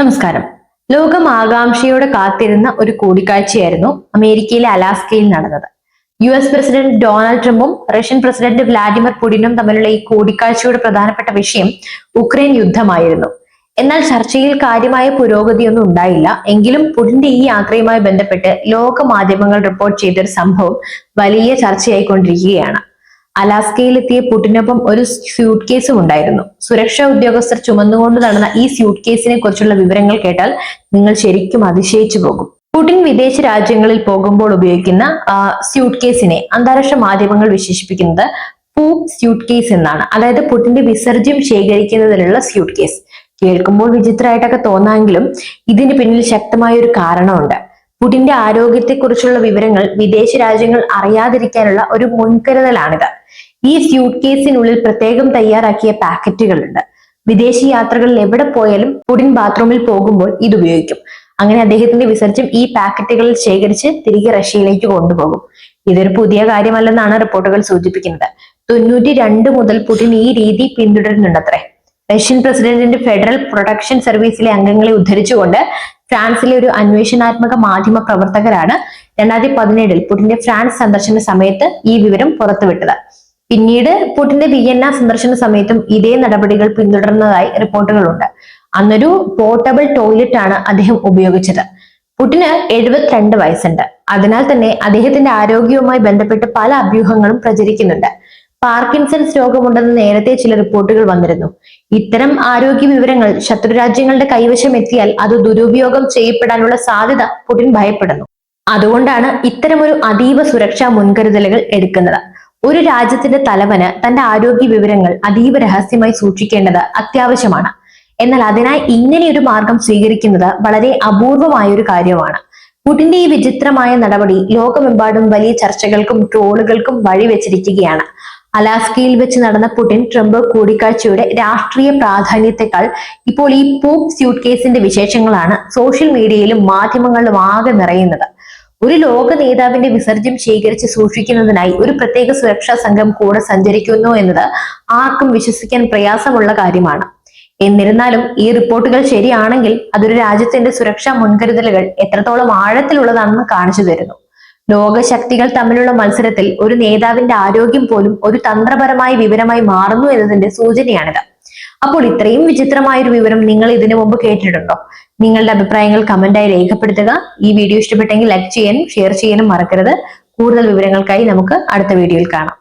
നമസ്കാരം. ലോകം ആകാംക്ഷയോടെ കാത്തിരുന്ന ഒരു കൂടിക്കാഴ്ചയായിരുന്നു അമേരിക്കയിലെ അലാസ്കയിൽ നടന്നത്. യു എസ് പ്രസിഡന്റ് ഡൊണാൾഡ് ട്രംപും റഷ്യൻ പ്രസിഡന്റ് വ്ലാഡിമിർ പുടിനും തമ്മിലുള്ള ഈ കൂടിക്കാഴ്ചയുടെ പ്രധാനപ്പെട്ട വിഷയം ഉക്രൈൻ യുദ്ധമായിരുന്നു. എന്നാൽ ചർച്ചയിൽ കാര്യമായ പുരോഗതിയൊന്നും ഉണ്ടായില്ല. എങ്കിലും പുടിന്റെ ഈ യാത്രയുമായി ബന്ധപ്പെട്ട് ലോക മാധ്യമങ്ങൾ റിപ്പോർട്ട് ചെയ്തൊരു സംഭവം വലിയ ചർച്ചയായിക്കൊണ്ടിരിക്കുകയാണ്. അലാസ്കയിലെത്തിയ പുട്ടിനൊപ്പം ഒരു സ്യൂട്ട് കേസും ഉണ്ടായിരുന്നു. സുരക്ഷാ ഉദ്യോഗസ്ഥർ ചുമന്നുകൊണ്ട് നടന്ന ഈ സ്യൂട്ട് കേസിനെ കുറിച്ചുള്ള വിവരങ്ങൾ കേട്ടാൽ നിങ്ങൾ ശരിക്കും അതിശയിച്ചു പോകും. പുടിൻ വിദേശ രാജ്യങ്ങളിൽ പോകുമ്പോൾ ഉപയോഗിക്കുന്ന സ്യൂട്ട് കേസിനെ അന്താരാഷ്ട്ര മാധ്യമങ്ങൾ വിശേഷിപ്പിക്കുന്നത് പൂപ്പ് സ്യൂട്ട് കേസ് എന്നാണ്. അതായത് പുടിന്റെ വിസർജ്യം ശേഖരിക്കുന്നതിനുള്ള സ്യൂട്ട് കേസ്. കേൾക്കുമ്പോൾ വിചിത്രമായിട്ടൊക്കെ തോന്നാമെങ്കിലും ഇതിന് പിന്നിൽ ശക്തമായ ഒരു കാരണമുണ്ട്. പുടിന്റെ ആരോഗ്യത്തെക്കുറിച്ചുള്ള വിവരങ്ങൾ വിദേശ രാജ്യങ്ങൾ അറിയാതിരിക്കാനുള്ള ഒരു മുൻകരുതലാണിത്. ഈ സ്യൂട്ട് കേസിനുള്ളിൽ പ്രത്യേകം തയ്യാറാക്കിയ പാക്കറ്റുകളുണ്ട്. വിദേശ യാത്രകളിൽ എവിടെ പോയാലും പുടിൻ ബാത്റൂമിൽ പോകുമ്പോൾ ഇത് ഉപയോഗിക്കും. അങ്ങനെ അദ്ദേഹത്തിന്റെ വിസർജ്യം ഈ പാക്കറ്റുകളിൽ ശേഖരിച്ച് തിരികെ റഷ്യയിലേക്ക് കൊണ്ടുപോകും. ഇതൊരു പുതിയ കാര്യമല്ലെന്നാണ് റിപ്പോർട്ടുകൾ സൂചിപ്പിക്കുന്നത്. തൊണ്ണൂറ്റി രണ്ട് മുതൽ പുടിൻ ഈ രീതി പിന്തുടരുന്നുണ്ടത്രേ. റഷ്യൻ പ്രസിഡന്റിന്റെ ഫെഡറൽ പ്രൊഡക്ഷൻ സർവീസിലെ അംഗങ്ങളെ ഉദ്ധരിച്ചുകൊണ്ട് ഫ്രാൻസിലെ ഒരു അന്വേഷണാത്മക മാധ്യമ പ്രവർത്തകരാണ് രണ്ടായിരത്തി പതിനേഴിൽ പുടിന്റെ ഫ്രാൻസ് സന്ദർശന സമയത്ത് ഈ വിവരം പുറത്തുവിട്ടത്. പിന്നീട് പുടിന്റെ വിയന്ന സന്ദർശന സമയത്തും ഇതേ നടപടികൾ പിന്തുടർന്നതായി റിപ്പോർട്ടുകളുണ്ട്. അന്നൊരു പോർട്ടബിൾ ടോയ്ലറ്റ് ആണ് അദ്ദേഹം ഉപയോഗിച്ചത്. പുടിന് എഴുപത്തിരണ്ട് വയസ്സുണ്ട്. അതിനാൽ തന്നെ അദ്ദേഹത്തിന്റെ ആരോഗ്യവുമായി ബന്ധപ്പെട്ട് പല അഭ്യൂഹങ്ങളും പ്രചരിക്കുന്നുണ്ട്. പാർക്കിൻസൺസ് രോഗമുണ്ടെന്ന് നേരത്തെ ചില റിപ്പോർട്ടുകൾ വന്നിരുന്നു. ഇത്തരം ആരോഗ്യ വിവരങ്ങൾ ശത്രുരാജ്യങ്ങളുടെ കൈവശം എത്തിയാൽ അത് ദുരുപയോഗം ചെയ്യപ്പെടാനുള്ള സാധ്യത പുടിൻ ഭയപ്പെടുന്നു. അതുകൊണ്ടാണ് ഇത്തരമൊരു അതീവ സുരക്ഷാ മുൻകരുതലുകൾ എടുക്കുന്നത്. ഒരു രാജ്യത്തിന്റെ തലവന് തന്റെ ആരോഗ്യ വിവരങ്ങൾ അതീവ രഹസ്യമായി സൂക്ഷിക്കേണ്ടത് അത്യാവശ്യമാണ്. എന്നാൽ അതിനായി ഇങ്ങനെ ഒരു മാർഗം സ്വീകരിക്കുന്നത് വളരെ അപൂർവമായ ഒരു കാര്യമാണ്. പുടിന്റെ ഈ വിചിത്രമായ നടപടി ലോകമെമ്പാടും വലിയ ചർച്ചകൾക്കും ട്രോളുകൾക്കും വഴിവെച്ചിരിക്കുകയാണ്. അലാസ്കയിൽ വെച്ച് നടന്ന പുടിൻ ട്രംപ് കൂടിക്കാഴ്ചയുടെ രാഷ്ട്രീയ പ്രാധാന്യത്തെക്കാൾ ഇപ്പോൾ ഈ പോപ്പ് സ്യൂട്ട് കേസിന്റെ വിശേഷങ്ങളാണ് സോഷ്യൽ മീഡിയയിലും മാധ്യമങ്ങളിലും ആകെ നിറയുന്നത്. ഒരു ലോക നേതാവിന്റെ വിസർജ്യം ശേഖരിച്ച് സൂക്ഷിക്കുന്നതിനായി ഒരു പ്രത്യേക സുരക്ഷാ സംഘം കൂടെ സഞ്ചരിക്കുന്നു എന്നത് ആർക്കും വിശ്വസിക്കാൻ പ്രയാസമുള്ള കാര്യമാണ്. എന്നിരുന്നാലും ഈ റിപ്പോർട്ടുകൾ ശരിയാണെങ്കിൽ അതൊരു രാജ്യത്തിന്റെ സുരക്ഷാ മുൻകരുതലുകൾ എത്രത്തോളം ആഴത്തിലുള്ളതാണെന്ന് കാണിച്ചു തരുന്നു. ലോകശക്തികൾ തമ്മിലുള്ള മത്സരത്തിൽ ഒരു നേതാവിന്റെ ആരോഗ്യം പോലും ഒരു തന്ത്രപരമായ വിവരമായി മാറുന്നു എന്നതിന്റെ സൂചനയാണിത്. അപ്പോൾ ഇത്രയും വിചിത്രമായ ഒരു വിവരം നിങ്ങൾ ഇതിനു മുമ്പ് കേട്ടിട്ടുണ്ടോ? നിങ്ങളുടെ അഭിപ്രായങ്ങൾ കമന്റായി രേഖപ്പെടുത്തുക. ഈ വീഡിയോ ഇഷ്ടപ്പെട്ടെങ്കിൽ ലൈക്ക് ചെയ്യാനും ഷെയർ ചെയ്യാനും മറക്കരുത്. കൂടുതൽ വിവരങ്ങൾക്കായി നമുക്ക് അടുത്ത വീഡിയോയിൽ കാണാം.